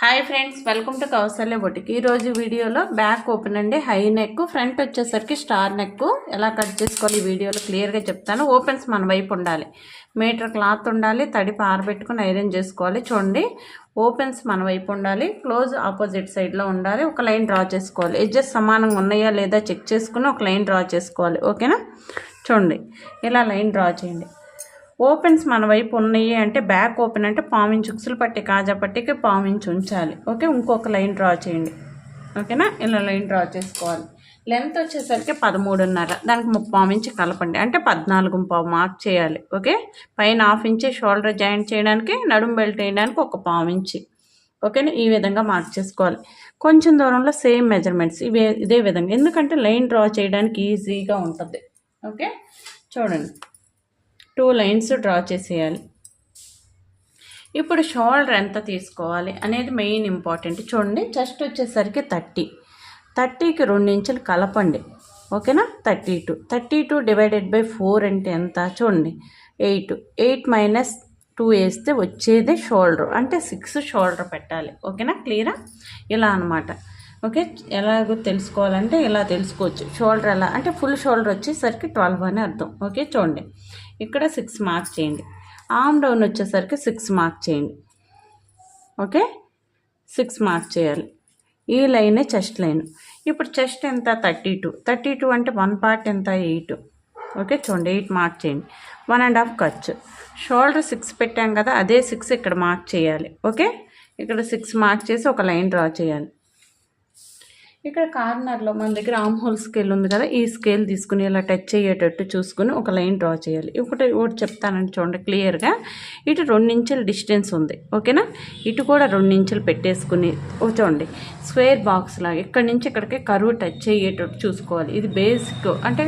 Hi friends welcome to Kousalya boutique. ఈరోజు వీడియోలో back open అండి. హై నెక్ ఫ్రంట్ వచ్చేసరికి స్టార్ నెక్. ఎలా కట్ చేసుకోవాలి ఈ వీడియోలో క్లియర్గా చెప్తాను. ఓపెన్స్ మన వైపు ఉండాలి. మీటర్ క్లాత్ ఉండాలి. తడి పారబెట్టుకుని ఐరన్ చేసుకోవాలి. చూడండి ఓపెన్స్ మన వైపు ఉండాలి. క్లోజ్ ఆపోజిట్ సైడ్లో ఉండాలి. ఒక లైన్ డ్రా చేసుకోవాలి. ఎడ్జెస్ సమానంగా ఉన్నాయా లేదా చెక్ చేసుకుని ఒక లైన్ డ్రా చేసుకోవాలి. ఓకేనా? చూడండి ఇలా లైన్ డ్రా చేయండి. ఓపెన్స్ మన వైపు ఉన్నాయి అంటే బ్యాక్ ఓపెన్ అంటే పావించి ఉక్సులు పట్టి కాజా పట్టికి పావించి ఉంచాలి. ఓకే ఇంకొక లైన్ డ్రా చేయండి. ఓకేనా ఇలా లైన్ డ్రా చేసుకోవాలి. లెంత్ వచ్చేసరికి పదమూడున్నర. దానికి ముప్పావు ఇంచి కలపండి. అంటే పద్నాలుగు పావు మార్క్ చేయాలి. ఓకే పైన హాఫ్ ఇంచి షోల్డర్ జాయింట్ చేయడానికి నడుం బెల్ట్ వేయడానికి ఒక పావు ఇంచి ఓకేనా ఈ విధంగా మార్క్ చేసుకోవాలి. కొంచెం దూరంలో సేమ్ మెజర్మెంట్స్ ఇవే ఇదే విధంగా. ఎందుకంటే లైన్ డ్రా చేయడానికి ఈజీగా ఉంటుంది. ఓకే చూడండి. టూ లైన్స్ డ్రా చేసేయాలి. ఇప్పుడు షోల్డర్ ఎంత తీసుకోవాలి అనేది మెయిన్ ఇంపార్టెంట్. చూడండి చెస్ట్ వచ్చేసరికి థర్టీ. థర్టీకి రెండు ఇంచులు కలపండి. ఓకేనా? Thirty two. Thirty two divided by four అంటే ఎంత? చూడండి ఎయిట్. ఎయిట్ మైనస్ టూ వేస్తే వచ్చేదే షోల్డర్. అంటే సిక్స్ షోల్డర్ పెట్టాలి. ఓకేనా? క్లియరా? ఇలా అనమాట ఓకే ఎలాగో తెలుసుకోవాలంటే ఇలా తెలుసుకోవచ్చు. షోల్డర్ ఎలా? అంటే ఫుల్ షోల్డర్ వచ్చేసరికి ట్వెల్వ్ అని అర్థం. ఓకే చూడండి. ఇక్కడ సిక్స్ మార్క్ చేయండి. ఆమ్ డౌన్ వచ్చేసరికి సిక్స్ మార్క్ చేయండి. ఓకే? సిక్స్ మార్క్ చేయాలి. ఈ లైనే చెస్ట్ లైన్. ఇప్పుడు చెస్ట్ ఎంత? థర్టీ టూ థర్టీ టూ అంటే వన్ పార్ట్ ఎంత? Eight okay? చూడండి ఎయిట్ మార్క్ చేయండి. వన్ అండ్ హాఫ్ ఖర్చు. షోల్డర్ సిక్స్ పెట్టాం కదా అదే సిక్స్ ఇక్కడ మార్క్ చేయాలి. ఓకే? ఇక్కడ సిక్స్ మార్క్ చేసి ఒక లైన్ డ్రా చేయాలి. ఇక్కడ కార్నర్లో మన దగ్గర ఆమ్ హోల్ స్కేల్ ఉంది కదా ఈ స్కేల్ తీసుకుని ఇలా టచ్ అయ్యేటట్టు చూసుకుని ఒక లైన్ డ్రా చేయాలి. ఒకటి ఒకటి చెప్తానని చూడండి క్లియర్గా ఇటు రెండు ఇంచెల డిస్టెన్స్ ఉంది ఓకేనా ఇటు కూడా రెండు ఇంచులు పెట్టేసుకుని చూడండి స్క్వేర్ బాక్స్ లాగా ఇక్కడి నుంచి ఇక్కడికి కరువు టచ్ అయ్యేటట్టు చూసుకోవాలి. ఇది బేసిక్ అంటే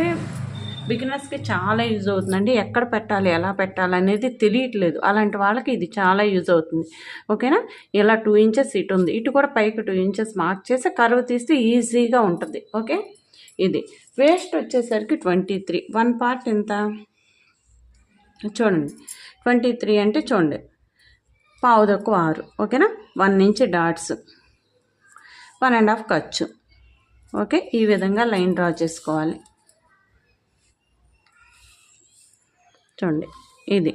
బిగినర్స్కి చాలా యూజ్ అవుతుందండి. ఎక్కడ పెట్టాలి ఎలా పెట్టాలి అనేది తెలియట్లేదు. అలాంటి వాళ్ళకి ఇది చాలా యూజ్ అవుతుంది. ఓకేనా? ఇలా టూ ఇంచెస్ ఇటు ఉంది. ఇటు కూడా పైకి టూ ఇంచెస్ మార్క్ చేసి కరువు తీస్తే ఈజీగా ఉంటుంది. ఓకే? ఇది. వేస్ట్ వచ్చేసరికి ట్వంటీ త్రీ వన్ పార్ట్ ఎంత? చూడండి. ట్వంటీ త్రీ అంటే చూడండి. పావు తక్కువ ఆరు. ఓకేనా? One inch dots one and half ఖర్చు ఓకే? ఈ విధంగా లైన్ డ్రా చేసుకోవాలి. చూడండి. ఇది.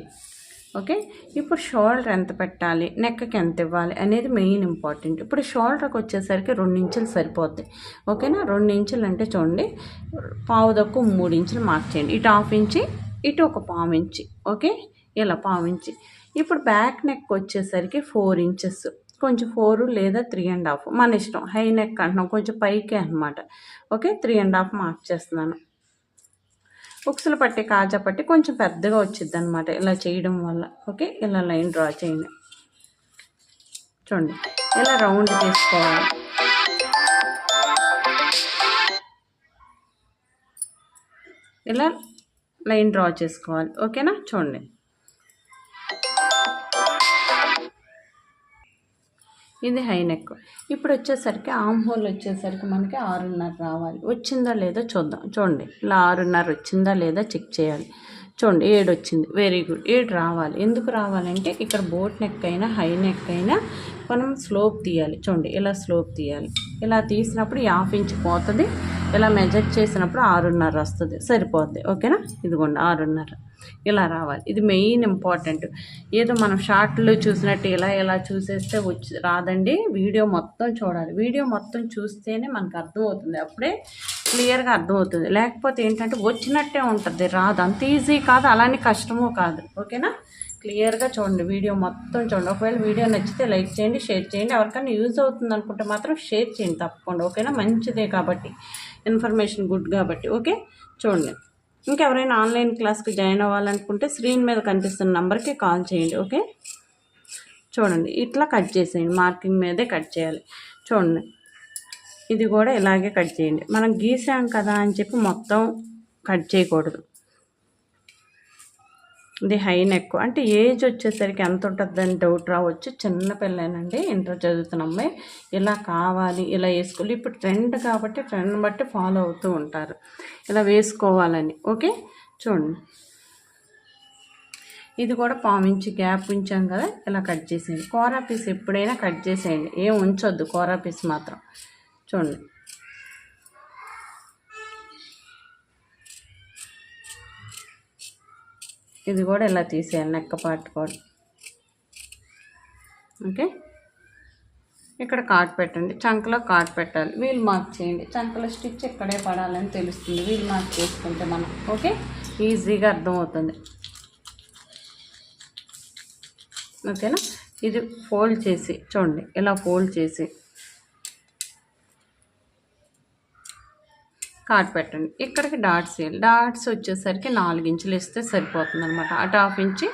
ఓకే? ఇప్పుడు షోల్డర్ ఎంత పెట్టాలి? నెక్కకి ఎంత ఇవ్వాలి? అనేది మెయిన్ ఇంపార్టెంట్. ఇప్పుడు షోల్డర్కి వచ్చేసరికి రెండు ఇంచులు సరిపోతాయి. ఓకేనా? రెండు ఇంచులు అంటే చూడండి. పావు దక్కు మూడు ఇంచులు మార్క్ చేయండి. ఇటు హాఫ్ ఇంచి ఇటు ఒక పావు ఇంచి. ఓకే? ఇలా పావు ఇంచి. ఇప్పుడు బ్యాక్ నెక్ వచ్చేసరికి ఫోర్ ఇంచెస్. కొంచెం ఫోర్ లేదా త్రీ అండ్ హాఫ్. మన ఇష్టం. హై నెక్ అంటున్నాం. కొంచెం పైకే అనమాట okay? Three and half mark చేస్తున్నాను. ఉక్సులు పట్టి కాజా పట్టి కొంచెం పెద్దగా వచ్చింది అనమాట ఇలా చేయడం వల్ల. ఓకే? ఇలా లైన్ డ్రా చేయండి. చూడండి. ఇలా రౌండ్ తీసుకోవాలి. ఇలా లైన్ డ్రా చేసుకోవాలి. ఓకేనా? చూడండి. ఇది హై నెక్ ఇప్పుడు వచ్చేసరికి ఆమ్ హోల్ వచ్చేసరికి మనకి ఆరున్నర రావాలి. వచ్చిందా లేదా చూద్దాం. చూడండి ఇలా ఆరున్నర వచ్చిందా లేదా చెక్ చేయాలి. చూడండి ఏడు వచ్చింది వెరీ గుడ్. ఏడు రావాలి. ఎందుకు రావాలంటే ఇక్కడ బోట్ నెక్ అయినా హై నెక్ అయినా మనం స్లోప్ తీయాలి. చూడండి ఇలా స్లోప్ తీయాలి. ఇలా తీసినప్పుడు యాఫ్ ఇంచ్ పోతుంది. ఇలా మెజర్ చేసినప్పుడు ఆరున్నర వస్తుంది. సరిపోద్ది. ఓకేనా? ఇదిగోండి ఆరున్నర. ఇలా రావాలి. ఇది మెయిన్ ఇంపార్టెంట్. ఏదో మనం షార్ట్లో చూసినట్టు ఇలా ఇలా చూసేస్తే వచ్చి రాదండి. వీడియో మొత్తం చూడాలి. వీడియో మొత్తం చూస్తేనే మనకు అర్థమవుతుంది. అప్పుడే క్లియర్గా అర్థమవుతుంది. లేకపోతే ఏంటంటే వచ్చినట్టే ఉంటుంది. రాదు. అంత ఈజీ కాదు. అలానే కష్టమూ కాదు. ఓకేనా? క్లియర్గా చూడండి. వీడియో మొత్తం చూడండి. ఒకవేళ వీడియో నచ్చితే లైక్ చేయండి షేర్ చేయండి. ఎవరికైనా యూజ్ అవుతుంది అనుకుంటే మాత్రం షేర్ చేయండి తప్పకుండా. ఓకేనా? మంచిదే కాబట్టి. ఇన్ఫర్మేషన్ గుడ్ కాబట్టి. ఓకే? చూడండి. ఇంకెవరైనా ఆన్లైన్ క్లాస్కి జాయిన్ అవ్వాలనుకుంటే స్క్రీన్ మీద కనిపిస్తున్న నెంబర్కి కాల్ చేయండి. ఓకే? చూడండి. ఇట్లా కట్ చేసేయండి. మార్కింగ్ మీదే కట్ చేయాలి. చూడండి. ఇది కూడా ఇలాగే కట్ చేయండి. మనం గీసాం కదా అని చెప్పి మొత్తం కట్ చేయకూడదు. ఇది హై నెక్ అంటే ఏజ్ వచ్చేసరికి ఎంత ఉంటుందని డౌట్ రావచ్చు. చిన్నపిల్లనండి ఇంటర్ చదువుతున్న అమ్మాయి. ఇలా కావాలి ఇలా వేసుకోవాలి. ఇప్పుడు ట్రెండ్ కాబట్టి ట్రెండ్ బట్టి ఫాలో అవుతూ ఉంటారు. ఇలా వేసుకోవాలని. ఓకే? చూడండి. ఇది కూడా పావించి గ్యాప్ ఉంచాం కదా? ఇలా కట్ చేసేయండి. కోరా పీస్ ఎప్పుడైనా కట్ చేసేయండి. ఏం ఉంచొద్దు కోరా పీస్ మాత్రం. చూడండి. ఇది కూడా ఇలా తీసేయాలి నెక్క పార్ట్ కూడా. ఓకే? ఇక్కడ కాట్ పెట్టండి చంకలో కాట్ పెట్టాలి. వీల్ మార్క్ చేయండి. చంకలో స్టిచ్ ఎక్కడే పడాలని తెలుస్తుంది. వీల్ మార్క్ చేసుకుంటే మనం ఓకే? ఈజీగా అర్థమవుతుంది. ఓకేనా? ఇది ఫోల్డ్ చేసి చూడండి ఇలా ఫోల్డ్ చేసి. కాట్ పెట్టండి. ఇక్కడికి డాట్స్ వేయాలి. డాట్స్ వచ్చేసరికి నాలుగు ఇంచులు ఇస్తే సరిపోతుంది అనమాట అటు హాఫ్ ఇంచి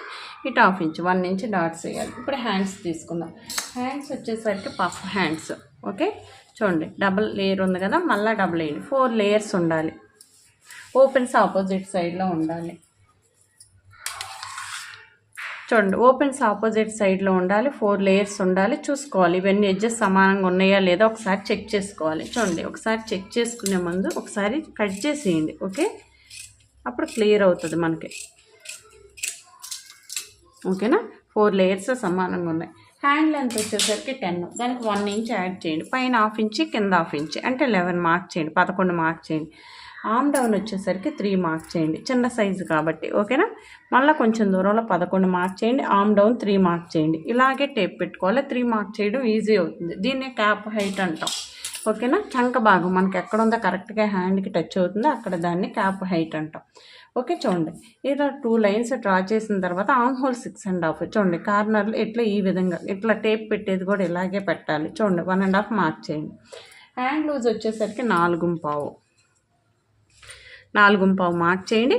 ఇటు half inch. One inch dots వేయాలి. ఇప్పుడు హ్యాండ్స్ తీసుకుందాం. హ్యాండ్స్ వచ్చేసరికి పఫ్ హ్యాండ్స్. ఓకే? చూడండి. డబుల్ లేయర్ ఉంది కదా మళ్ళీ డబుల్ వేయండి. ఫోర్ లేయర్స్ ఉండాలి. ఓపెన్స్ ఆపోజిట్ సైడ్లో ఉండాలి. చూడండి ఓపెన్స్ ఆపోజిట్ సైడ్లో ఉండాలి ఫోర్ లేయర్స్ ఉండాలి చూసుకోవాలి. ఇవన్నీ ఎడ్జెస్ సమానంగా ఉన్నాయా లేదా ఒకసారి చెక్ చేసుకోవాలి. చూడండి ఒకసారి చెక్ చేసుకునే ముందు ఒకసారి కట్ చేసేయండి ఓకే అప్పుడు క్లియర్ అవుతుంది మనకి. ఓకేనా ఫోర్ లేయర్స్ సమానంగా ఉన్నాయి. హ్యాండ్ లెంత్ వచ్చేసరికి టెన్ దానికి వన్ ఇంచ్ యాడ్ చేయండి. పైన హాఫ్ ఇంచ్ కింద హాఫ్ ఇంచ్ అంటే లెవెన్ మార్క్ చేయండి పదకొండు మార్క్ చేయండి. ఆమ్ డౌన్ వచ్చేసరికి త్రీ మార్క్ చేయండి. చిన్న సైజు కాబట్టి ఓకేనా మళ్ళీ కొంచెం దూరంలో పదకొండు మార్క్ చేయండి. ఆమ్ డౌన్ త్రీ మార్క్ చేయండి. ఇలాగే టేప్ పెట్టుకోవాలి. త్రీ మార్క్ చేయడం ఈజీ అవుతుంది. దీన్నే క్యాప్ హైట్ అంటాం. ఓకేనా చంక భాగం మనకి ఎక్కడ ఉందో కరెక్ట్గా హ్యాండ్కి టచ్ అవుతుందో అక్కడ దాన్ని క్యాప్ హైట్ అంటాం. ఓకే చూడండి. ఇలా టూ లైన్స్ డ్రా చేసిన తర్వాత arm hole six and half చూడండి కార్నర్లు ఇట్లా ఈ విధంగా ఇట్లా టేప్ పెట్టేది కూడా ఇలాగే పెట్టాలి. చూడండి వన్ అండ్ హాఫ్ మార్క్ చేయండి. హ్యాండ్ లూజ్ వచ్చేసరికి నాలుగు పావు. నాలుగు పావు మార్క్ చేయండి.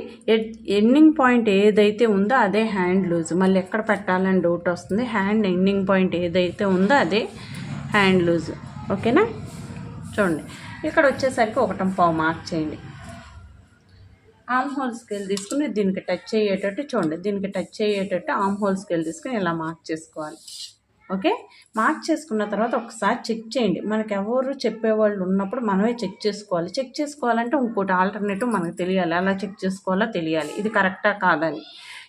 ఎండింగ్ పాయింట్ ఏదైతే ఉందో అదే హ్యాండ్ లూజ్ మళ్ళీ ఎక్కడ పెట్టాలని డౌట్ వస్తుంది. హ్యాండ్ ఎండింగ్ పాయింట్ ఏదైతే ఉందో అదే హ్యాండ్ లూజ్ ఓకేనా చూడండి. ఇక్కడ వచ్చేసరికి ఒకటం పావు మార్క్ చేయండి. ఆమ్ హోల్ స్కేల్ తీసుకుని దీనికి టచ్ అయ్యేటట్టు చూడండి. దీనికి టచ్ అయ్యేటట్టు ఆమ్ హోల్ స్కేల్ తీసుకుని ఇలా మార్క్ చేసుకోవాలి? ఓకే? మార్క్ చేసుకున్న తర్వాత ఒకసారి చెక్ చేయండి. మనకి ఎవరు చెప్పేవాళ్ళు ఉన్నప్పుడు మనమే చెక్ చేసుకోవాలి. చెక్ చేసుకోవాలంటే ఇంకోటి ఆల్టర్నేటివ్ మనకు తెలియాలి. అలా చెక్ చేసుకోవాలో తెలియాలి. ఇది కరెక్టా కాదని.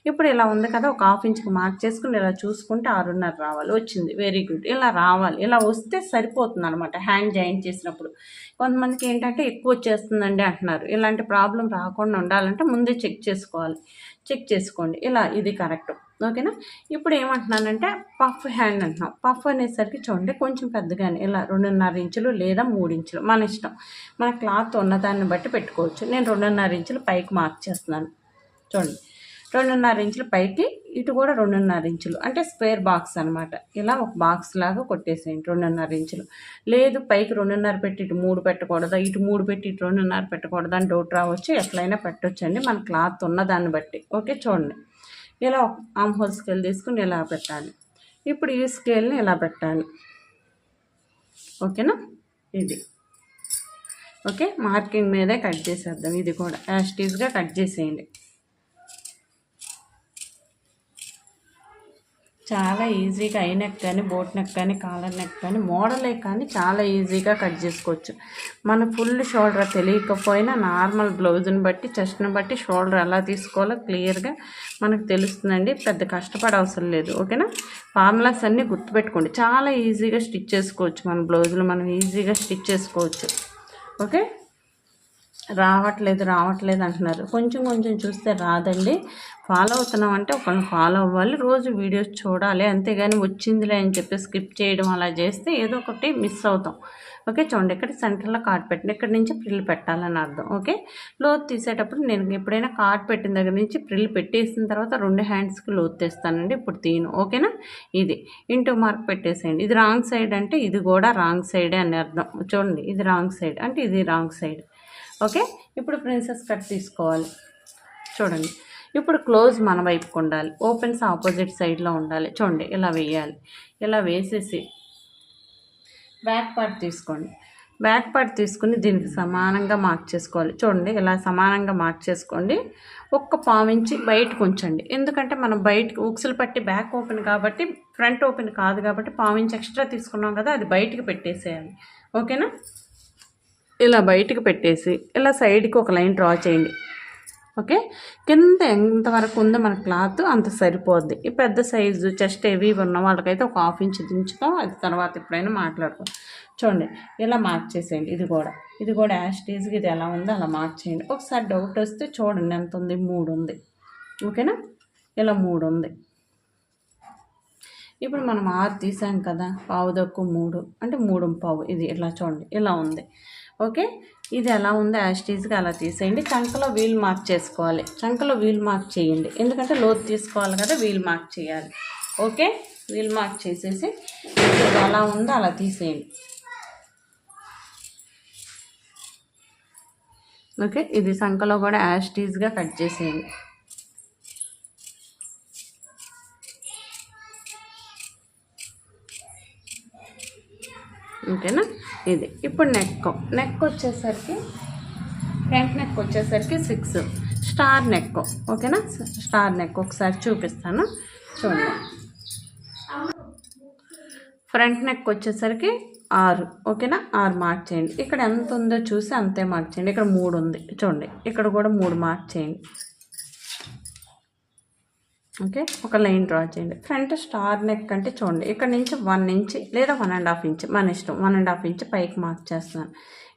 ఇప్పుడు ఇలా ఉంది కదా ఒక హాఫ్ ఇంచ్కి మార్క్ చేసుకుని ఇలా చూసుకుంటే ఆరున్నర రావాలి. వచ్చింది. Very good. ఇలా రావాలి. ఇలా వస్తే సరిపోతుంది అనమాట హ్యాండ్ జాయింట్ చేసినప్పుడు. కొంతమందికి ఏంటంటే ఎక్కువ వచ్చేస్తుందండి అంటున్నారు. ఇలాంటి ప్రాబ్లం రాకుండా ఉండాలంటే ముందే చెక్ చేసుకోవాలి. చెక్ చేసుకోండి. ఇలా ఇది కరెక్ట్. ఓకేనా? ఇప్పుడు ఏమంటున్నానంటే పఫ్ హ్యాండ్ అంటున్నాం. పఫ్ అనేసరికి చూడండి కొంచెం పెద్దగానే ఇలా రెండున్నర ఇంచులు లేదా మూడు ఇంచులు మన ఇష్టం. మన క్లాత్ ఉన్నదాన్ని బట్టి పెట్టుకోవచ్చు. నేను రెండున్నర ఇంచులు పైకి మార్క్ చేస్తున్నాను. చూడండి రెండున్నర ఇంచులు పైకి ఇటు కూడా రెండున్నర ఇంచులు. అంటే స్క్వేర్ బాక్స్ అనమాట ఇలా ఒక బాక్స్ లాగా కొట్టేసేయండి రెండున్నర ఇంచులు. లేదు పైకి రెండున్నర పెట్టి ఇటు మూడు పెట్టకూడదా ఇటు మూడు పెట్టి ఇటు రెండున్నర పెట్టకూడదా అని డౌట్ రావచ్చు. ఎట్లయినా పెట్టొచ్చండి మన క్లాత్ ఉన్న దాన్ని బట్టి. ఓకే చూడండి. ఇలా ఆమ్ హోల్ స్కేల్ తీసుకుని ఇలా పెట్టాలి? ఇప్పుడు ఈ స్కేల్ని ఇలా పెట్టాలి? ఓకేనా? ఇది. ఓకే? మార్కింగ్ మీదే కట్ చేసేద్దాం. ఇది కూడా యాస్టీస్గా కట్ చేసేయండి. చాలా ఈజీగా ఐ నెక్ కానీ బోట్ నెక్ కానీ కాలర్ నెక్ కానీ మోడలే కానీ చాలా ఈజీగా కట్ చేసుకోవచ్చు. మన ఫుల్ షోల్డర్ తెలియకపోయినా నార్మల్ బ్లౌజ్ని బట్టి చెస్ట్ని బట్టి షోల్డర్ ఎలా తీసుకోవాలో క్లియర్గా మనకు తెలుస్తుందండి. పెద్ద కష్టపడ అవసరం లేదు ఓకేనా? ఫార్ములాస్ అన్నీ గుర్తుపెట్టుకోండి. చాలా ఈజీగా స్టిచ్ చేసుకోవచ్చు మన బ్లౌజులు మనం ఈజీగా స్టిచ్ చేసుకోవచ్చు ఓకే? రావట్లేదు రావట్లేదు అంటున్నారు. కొంచెం కొంచెం చూస్తే రాదండి. ఫాలో అవుతున్నాం అంటే ఒకరిని ఫాలో అవ్వాలి. రోజు వీడియోస్ చూడాలి. అంతేగాని వచ్చిందిలే అని చెప్పి స్కిప్ చేయడం అలా చేస్తే ఏదో ఒకటి మిస్ అవుతాం. ఓకే చూడండి ఇక్కడ సెంటర్లో కార్డ్ పెట్టిన ఇక్కడ నుంచి ప్రిల్ పెట్టాలని అర్థం. ఓకే లోతు తీసేటప్పుడు నేను ఎప్పుడైనా కార్డ్ పెట్టిన దగ్గర నుంచి ప్రిల్ పెట్టేసిన తర్వాత రెండు హ్యాండ్స్కి లోతు తెస్తానండి. ఇప్పుడు తీను ఓకేనా ఇది. ఇంటూ మార్క్ పెట్టేసేయండి. ఇది రాంగ్ సైడ్ అంటే ఇది కూడా రాంగ్ సైడే అని అర్థం. చూడండి ఇది రాంగ్ సైడ్ అంటే ఇది రాంగ్ సైడ్ ఓకే? ఇప్పుడు ప్రిన్సెస్ కట్ తీసుకోవాలి. చూడండి. ఇప్పుడు క్లోజ్ మన వైపుకు ఉండాలి. ఓపెన్స్ ఆపోజిట్ సైడ్లో ఉండాలి. చూడండి ఇలా వేయాలి. ఇలా వేసేసి బ్యాక్ పార్ట్ తీసుకోండి. బ్యాక్ పార్ట్ తీసుకుని దీనికి సమానంగా మార్క్ చేసుకోవాలి. చూడండి ఇలా సమానంగా మార్క్ చేసుకోండి. ఒక్క పావించి బయటకు ఉంచండి. ఎందుకంటే మనం బయటకు ఉక్సులు పట్టి బ్యాక్ ఓపెన్ కాబట్టి ఫ్రంట్ ఓపెన్ కాదు కాబట్టి పావించి ఎక్స్ట్రా తీసుకున్నాం కదా అది బయటకు పెట్టేసేయాలి. ఓకేనా? ఇలా బయటకు పెట్టేసి ఇలా సైడ్కి ఒక లైన్ డ్రా చేయండి. ఓకే? కింద ఎంతవరకు ఉందో మన క్లాత్ అంత సరిపోద్ది. ఈ పెద్ద సైజు చెస్ట్ హెవీ ఉన్న వాళ్ళకైతే ఒక హాఫ్ ఇంచ్ దించుతాం అది తర్వాత ఎప్పుడైనా మాట్లాడుకో. చూడండి ఇలా మార్క్ చేసేయండి. ఇది కూడా ఇది కూడా యాస్టీజ్గా ఇది ఎలా ఉందో అలా మార్క్ చేయండి. ఒకసారి డౌట్ వస్తే చూడండి ఎంత ఉంది. మూడు ఉంది. ఓకేనా? ఇలా మూడు ఉంది. ఇప్పుడు మనం ఆరు తీసాం కదా పావు దక్కు మూడు. అంటే మూడు పావు. ఇది ఇలా చూడండి ఇలా ఉంది. ఓకే? ఇది ఎలా ఉందో యాస్టీజ్గా అలా తీసేయండి. చంకలో వీల్ మార్క్ చేసుకోవాలి. చంకలో వీల్ మార్క్ చేయండి. ఎందుకంటే లోతు తీసుకోవాలి కదా వీల్ మార్క్ చేయాలి. ఓకే? వీల్ మార్క్ చేసేసి ఇది ఎలా ఉందో అలా తీసేయండి. ఓకే? ఇది సంఖలో కూడా యాస్టీజ్గా కట్ చేసేయండి. ఓకేనా? ఇది. ఇప్పుడు నెక్. నెక్ వచ్చేసరికి ఫ్రంట్ నెక్ వచ్చేసరికి సిక్స్ స్టార్ నెక్. ఓకేనా? Star neck. ఒకసారి చూపిస్తాను. చూడండి. ఫ్రంట్ నెక్ వచ్చేసరికి ఆరు. ఓకేనా? ఆరు మార్క్ చేయండి. ఇక్కడ ఎంత ఉందో చూసి అంతే మార్క్ చేయండి. ఇక్కడ మూడు ఉంది. చూడండి. ఇక్కడ కూడా మూడు మార్క్ చేయండి. ఓకే? ఒక లైన్ డ్రా చేయండి. ఫ్రంట్ స్టార్ నెక్ అంటే చూడండి. ఇక్కడ నుంచి వన్ ఇంచ్ లేదా వన్ అండ్ హాఫ్ ఇంచ్ మన ఇష్టం. వన్ అండ్ హాఫ్ ఇంచ్ పైకి మార్క్ చేస్తున్నాను.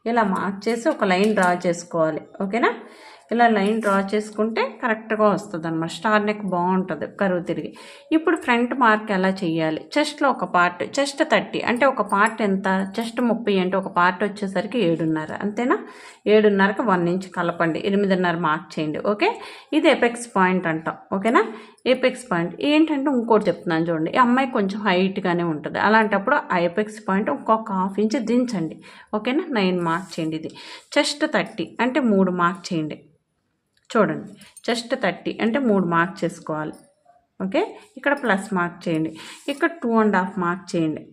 ఇలా మార్క్ చేసి ఒక లైన్ డ్రా చేసుకోవాలి. ఓకేనా? ఇలా లైన్ డ్రా చేసుకుంటే కరెక్ట్గా వస్తుంది అనమాట స్టార్ నెక్ బాగుంటుంది. కరువు తిరిగి. ఇప్పుడు ఫ్రంట్ మార్క్ ఎలా చేయాలి? చెస్ట్లో ఒక పార్ట్ చెస్ట్ థర్టీ అంటే ఒక పార్ట్ ఎంత? చెస్ట్ ముప్పై అంటే ఒక పార్ట్ వచ్చేసరికి ఏడున్నర. అంతేనా? ఏడున్నరకి వన్ ఇంచ్ కలపండి. ఎనిమిదిన్నర మార్క్ చేయండి. ఓకే? ఇది ఎపెక్స్ పాయింట్ అంటాం. ఓకేనా? ఏపెక్స్ పాయింట్ ఏంటంటే ఇంకోటి చెప్తున్నాను చూడండి. ఈ అమ్మాయి కొంచెం హైట్గానే ఉంటుంది. అలాంటప్పుడు ఆ ఏపెక్స్ పాయింట్ ఇంకొక హాఫ్ ఇంచ్ దించండి. ఓకేనా? నైన్ మార్క్ చేయండి ఇది. చెస్ట్ థర్టీ అంటే మూడు మార్క్ చేయండి. చూడండి. చెస్ట్ థర్టీ అంటే మూడు మార్క్ చేసుకోవాలి. ఓకే? ఇక్కడ ప్లస్ మార్క్ చేయండి. ఇక్కడ టూ అండ్ హాఫ్ మార్క్ చేయండి.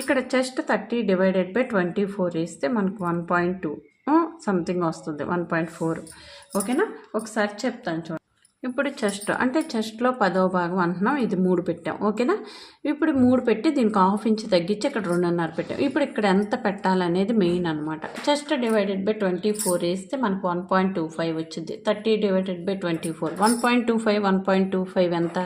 ఇక్కడ chest thirty divided by twenty four వేస్తే మనకు వన్ పాయింట్ టూ సంథింగ్ వస్తుంది. వన్ పాయింట్ ఫోర్ ఓకేనా? ఒకసారి చెప్తాను చూడండి. ఇప్పుడు చెస్ట్ అంటే చెస్ట్లో పదో భాగం అంటున్నాం ఇది మూడు పెట్టాం ఓకేనా? ఇప్పుడు మూడు పెట్టి దీనికి హాఫ్ ఇంచ్ తగ్గించి ఇక్కడ రెండున్నర పెట్టాం. ఇప్పుడు ఇక్కడ ఎంత పెట్టాలనేది మెయిన్ అనమాట chest divided by twenty four వేస్తే మనకు వన్ పాయింట్ టూ ఫైవ్ వచ్చింది. Thirty divided by twenty four one point two five one point two five ఎంత?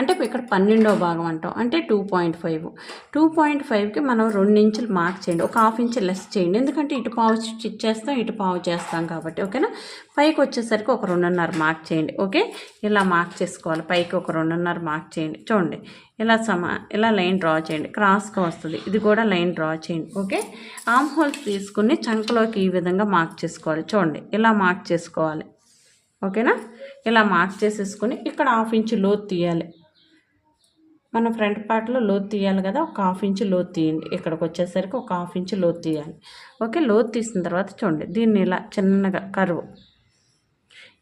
అంటే ఇక్కడ పన్నెండో భాగం అంటాం. అంటే two point five two point ఫైవ్కి మనం రెండు ఇంచులు మార్క్ చేయండి. ఒక హాఫ్ ఇంచ్ లెస్ చేయండి. ఎందుకంటే ఇటు పావు స్టిచ్ చేస్తాం ఇటు పావు చేస్తాం కాబట్టి ఓకేనా పైకి వచ్చేసరికి ఒక రెండున్నర మార్క్ చేయండి ఓకే ఇలా మార్క్ చేసుకోవాలి. పైకి ఒక రెండున్నర మార్క్ చేయండి. చూడండి. ఇలా సమా ఇలా లైన్ డ్రా చేయండి. క్రాస్గా వస్తుంది. ఇది కూడా లైన్ డ్రా చేయండి ఓకే ఆమ్ హోల్స్ తీసుకుని చంకలోకి ఈ విధంగా మార్క్ చేసుకోవాలి. చూడండి. ఇలా మార్క్ చేసుకోవాలి ఓకేనా ఇలా మార్క్ చేసేసుకుని ఇక్కడ హాఫ్ ఇంచ్ లోతు తీయాలి. మన ఫ్రంట్ పార్ట్లో లోతు తీయాలి కదా ఒక హాఫ్ ఇంచ్ లోతు తీయండి. ఇక్కడికి వచ్చేసరికి ఒక హాఫ్ ఇంచ్ లోతు తీయాలి. ఓకే లోతు తీసిన తర్వాత చూడండి దీన్ని ఇలా చిన్నగా కరువు.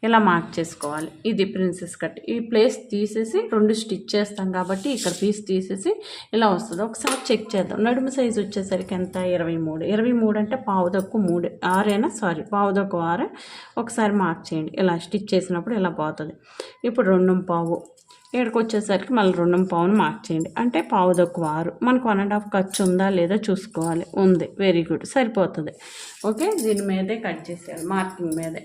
ఇలా మార్క్ చేసుకోవాలి. ఇది ప్రిన్సెస్ కట్. ఈ ప్లేస్ తీసేసి రెండు స్టిచ్ చేస్తాం కాబట్టి ఇక్కడ పీస్ తీసేసి ఇలా వస్తుంది. ఒకసారి చెక్ చేద్దాం. నడుము సైజు వచ్చేసరికి ఎంత? ఇరవై మూడు. ఇరవై మూడు అంటే పావుదొక్కు మూడు. ఆరేనా సారీ పావుదొక్కు ఆరే. ఒకసారి మార్క్ చేయండి. ఇలా స్టిచ్ చేసినప్పుడు ఇలా పోతుంది. ఇప్పుడు రెండు పావు. ఇక్కడికి వచ్చేసరికి మళ్ళీ రెండు పావును మార్క్ చేయండి అంటే పావు తక్కువ ఆరు. మనకు వన్ అండ్ హాఫ్ ఖర్చు ఉందా లేదా చూసుకోవాలి. ఉంది. వెరీ గుడ్ సరిపోతుంది. ఓకే దీని మీదే కట్ చేసేయాలి. మార్కింగ్ మీదే.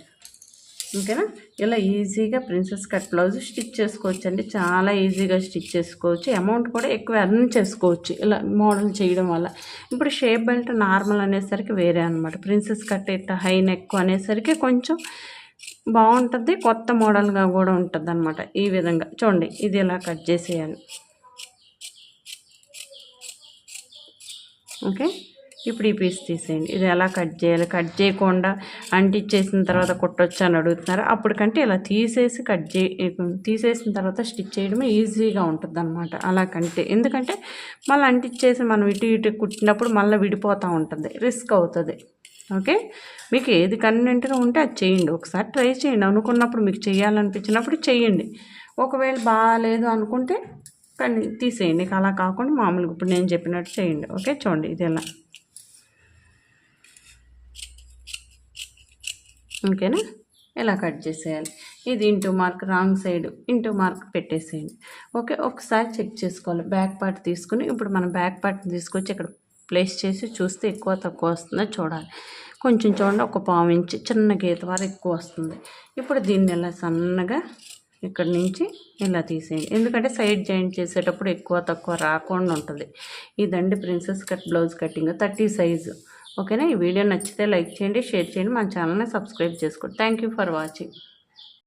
ఓకేనా? ఇలా ఈజీగా ప్రిన్సెస్ కట్ బ్లౌజ్ స్టిచ్ చేసుకోవచ్చు అండి చాలా ఈజీగా స్టిచ్ చేసుకోవచ్చు. అమౌంట్ కూడా ఎక్కువ ఎర్న్ చేసుకోవచ్చు. ఇలా మోడల్ చేయడం వల్ల. ఇప్పుడు షేప్ బెల్ట్ నార్మల్ అనేసరికి వేరే అనమాట ప్రిన్సెస్ కట్ ఇట్ట హై నెక్ అనేసరికి కొంచెం బాగుంటుంది కొత్త మోడల్గా కూడా ఉంటుంది అనమాట ఈ విధంగా. చూడండి ఇది ఇలా కట్ చేసేయాలి. ఓకే? ఇప్పుడు ఈ పీస్ తీసేయండి. ఇది ఎలా కట్ చేయాలి? కట్ చేయకుండా అంటిచ్చేసిన తర్వాత కుట్టొచ్చు అని అడుగుతున్నారు. అప్పటికంటే ఇలా తీసేసి కట్ చే తీసేసిన తర్వాత స్టిచ్ చేయడమే ఈజీగా ఉంటుంది అనమాట అలా కంటే. ఎందుకంటే మళ్ళీ అంటిచ్చేసి మనం ఇటు ఇటు కుట్టినప్పుడు మళ్ళీ విడిపోతూ ఉంటుంది. రిస్క్ అవుతుంది. ఓకే? మీకు ఏది కన్వీనెంట్గా ఉంటే అది చేయండి. ఒకసారి ట్రై చేయండి. అనుకున్నప్పుడు మీకు చేయాలనిపించినప్పుడు చేయండి. ఒకవేళ బాగాలేదు అనుకుంటే కానీ తీసేయండి. అలా కాకుండా మామూలుగా ఇప్పుడు నేను చెప్పినట్టు చేయండి. ఓకే? చూడండి ఇది ఎలా. ఓకేనా? ఇలా కట్ చేసేయాలి? ఇది into mark wrong side into mark పెట్టేసేయండి. ఓకే? ఒకసారి చెక్ చేసుకోవాలి. బ్యాక్ పార్ట్ తీసుకుని ఇప్పుడు మనం బ్యాక్ పార్ట్ తీసుకొచ్చి ఇక్కడ ప్లేస్ చేసి చూస్తే ఎక్కువ తక్కువ వస్తుందో చూడాలి. కొంచెం చూడండి ఒక పావు ఇంచి చిన్న గీత వారు ఎక్కువ వస్తుంది. ఇప్పుడు దీన్ని ఇలా సన్నగా ఇక్కడ నుంచి ఇలా తీసేయండి. ఎందుకంటే సైడ్ జాయింట్ చేసేటప్పుడు ఎక్కువ తక్కువ రాకుండా ఉంటుంది. ఇదండి princess cut blouse cutting thirty size. ఓకేనా? ఈ వీడియో నచ్చితే లైక్ చేయండి షేర్ చేయండి మన ఛానల్ని సబ్స్క్రైబ్ చేసుకోండి. Thank you for watching